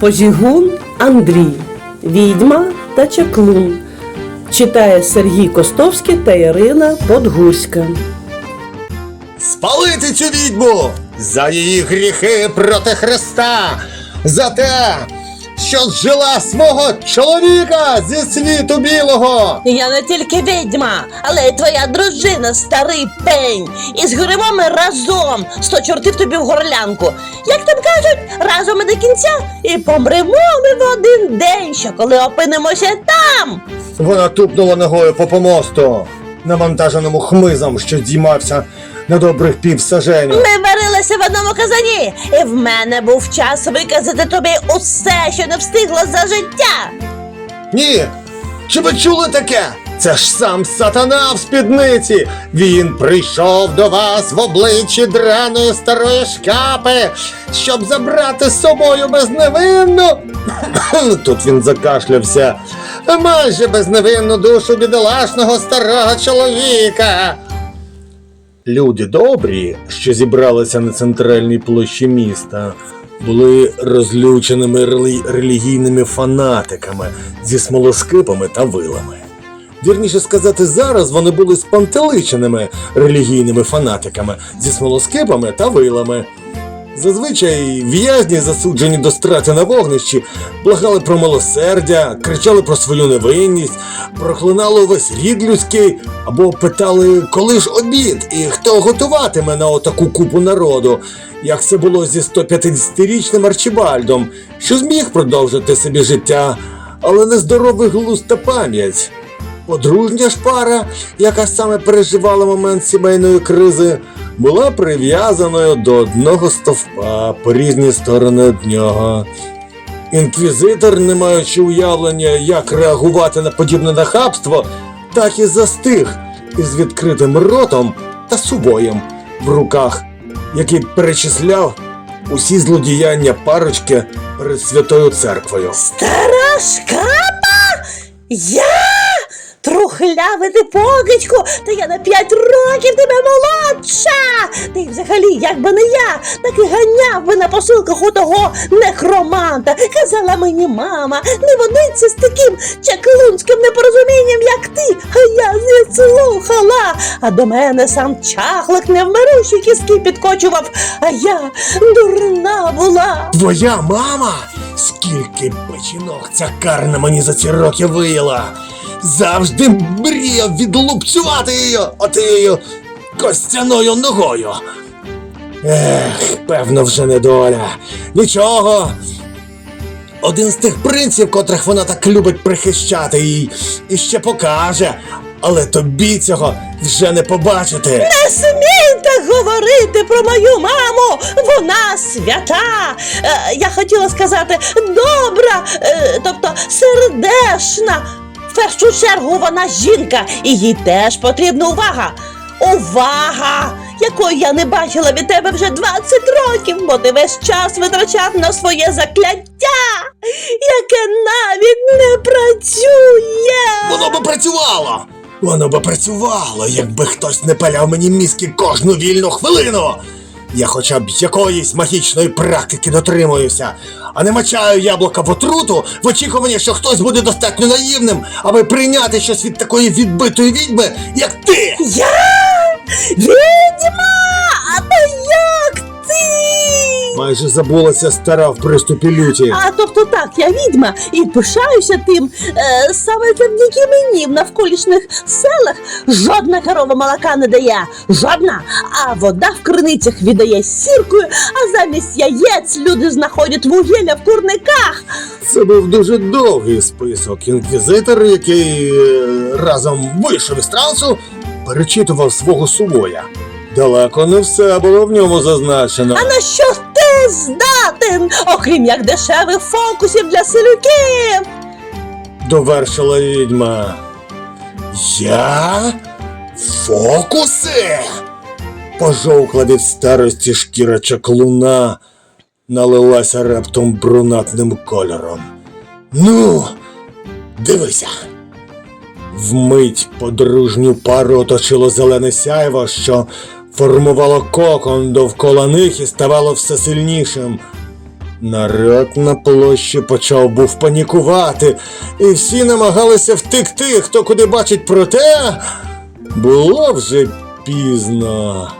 Позігун Андрій, Відьма та Чаклун. Читає Сергій Костовський та Ірина Подгуська. Спалити цю відьму за її гріхи проти Христа, за те, що зжила свого чоловіка зі світу білого. Я не тільки відьма, але й твоя дружина, старий пень. І згоримо ми разом, сто чортів тобі в горлянку. Як там кажуть, разом і до кінця, і помремо ми в один день, що коли опинимося там. Вона тупнула ногою по помосту, навантаженому хмизом, що здіймався на добрих пів саженю. Ми варилися в одному казані, і в мене був час виказати тобі усе, що не встигла за життя. Ні! Чи ви чули таке? Це ж сам сатана в спідниці. Він прийшов до вас в обличчі драної старої шкапи, щоб забрати з собою безневинну. Тут він закашлявся. Майже безневинну душу бідолашного старого чоловіка. Люди добрі, що зібралися на центральній площі міста, були розлюченими релі- релігійними фанатиками зі смолоскипами та вилами. Вірніше сказати, зараз вони були спантеличеними релігійними фанатиками зі смолоскипами та вилами. Зазвичай в'язні, засуджені до страти на вогнищі, благали про милосердя, кричали про свою невинність, проклинали увесь рід людський або питали, коли ж обід і хто готуватиме на отаку купу народу, як це було зі 150-річним Арчибальдом, що зміг продовжити собі життя, але нездоровий глузд та пам'ять. Подружня ж пара, яка саме переживала момент сімейної кризи, була прив'язаною до одного стовпа по різні сторони від нього. Інквізитор, не маючи уявлення, як реагувати на подібне нахабство, так і застиг із відкритим ротом та сувоєм в руках, який перечисляв усі злодіяння парочки перед святою церквою. Стара шкапа? Я? Трухлявий ти покидьку, та я на п'ять років тебе молодша. Й взагалі, як би не я, так і ганяв би на посилках у того нехроманта. Казала мені мама, не водиться з таким чаклунським непорозумінням, як ти, а я не слухала. А до мене сам чахлик невмирущі кіски підкочував, а я дурна була. Твоя мама? Скільки печінок ця карна мені за ці роки виїла. Завжди мріяв відлупцювати її отією костяною ногою. Ех, певно, вже не доля. Нічого. Один з тих принців, котрих вона так любить прихищати їй, і ще покаже. Але тобі цього вже не побачити. Не смійте говорити про мою маму! Вона свята! Е, я хотіла сказати добра, е, тобто сердешна. В першу чергу вона жінка, і їй теж потрібна увага. Увага! Якої я не бачила від тебе вже 20 років, бо ти весь час витрачав на своє закляття, яке навіть не працює. Воно би працювало! Воно би працювало, якби хтось не паляв мені мізки кожну вільну хвилину. Я хоча б якоїсь магічної практики дотримуюся, а не мачаю яблука в отруту в очікуванні, що хтось буде достатньо наївним, аби прийняти щось від такої відбитої відьми, як ти. Я? Відьма! А то ти? Майже забулася стара в приступі люті. А тобто так, я відьма і пишаюся тим. Е, саме завдяки мені в навколишніх селах жодна корова молока не дає, жодна, а вода в криницях віддає сіркою, а замість яєць люди знаходять вугілля в курниках. Це був дуже довгий список. Інквізитор, який е, разом вийшов із трансу, перечитував свого сувоя. Далеко не все було в ньому зазначено. А на що ти здатен, окрім як дешевих фокусів для селюків? Довершила відьма. Я? Фокуси? Пожовкла від старості шкіра чаклуна, налилася раптом брунатним кольором. Ну, дивися. Вмить подружню пару оточило зелене сяйво, що формувало кокон довкола них і ставало все сильнішим. Народ на площі почав був панікувати, і всі намагалися втекти, хто куди бачить, проте було вже пізно.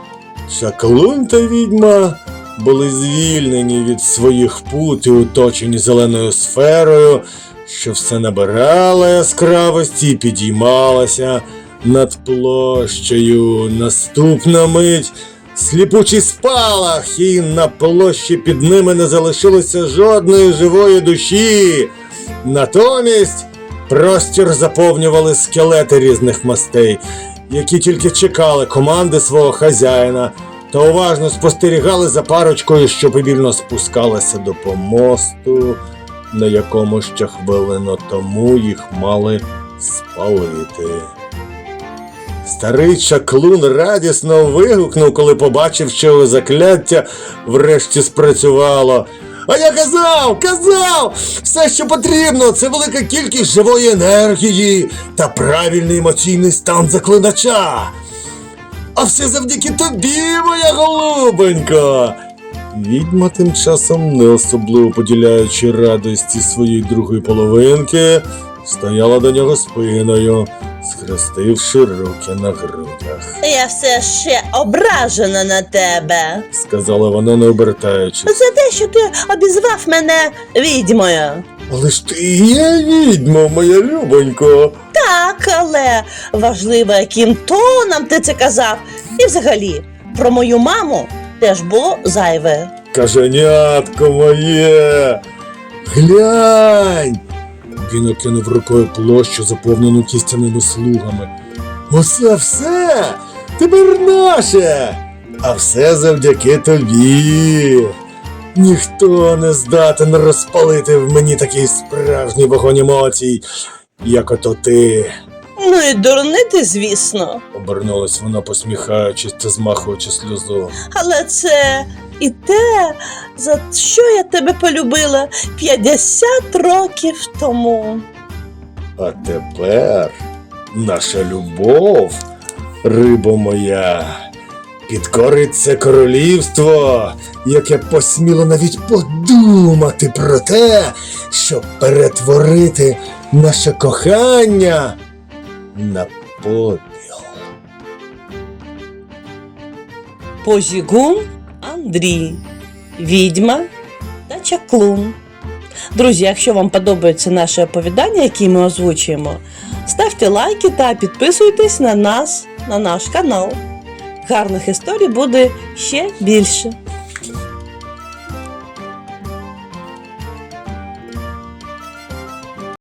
Шаклун та відьма були звільнені від своїх пут і оточені зеленою сферою, що все набирала яскравості і підіймалася над площею. Наступна мить сліпучий спалах, і на площі під ними не залишилося жодної живої душі. Натомість простір заповнювали скелети різних мастей, які тільки чекали команди свого хазяїна та уважно спостерігали за парочкою, що повільно спускалася до помосту, на якому ще хвилину тому їх мали спалити. Старий чаклун радісно вигукнув, коли побачив, що закляття врешті спрацювало. А я казав, казав! Все, що потрібно, це велика кількість живої енергії та правильний емоційний стан заклинача. А все завдяки тобі, моя голубонько. Відьма тим часом, не особливо поділяючи радості своєї другої половинки, стояла до нього спиною, схрестивши руки на грудях. Я все ще ображена на тебе. Сказала вона, не обертаючись. За те, що ти обізвав мене відьмою. Але ж ти і є відьма, моя любонько. Так, але важливо, яким тоном ти це казав. І взагалі, про мою маму теж було зайве. Каженятко моє. Глянь. Він окинув рукою площу, заповнену кістяними слугами. Оце все тепер наше. А все завдяки тобі. Ніхто не здатен розпалити в мені такий справжній вогонь емоцій, як ото ти. Ну і дурний ти, звісно. Обернулась вона, посміхаючись та змахуючи сльозу. Але це і те, за що я тебе полюбила 50 років тому. А тепер наша любов, рибо моя, підкориться королівство, яке посміло навіть подумати про те, щоб перетворити наше кохання на попіл. Позігун Андрій, відьма та чаклун. Друзі, якщо вам подобається наше оповідання, яке ми озвучуємо, ставте лайки та підписуйтесь на нас, на наш канал. Гарних історій буде ще більше.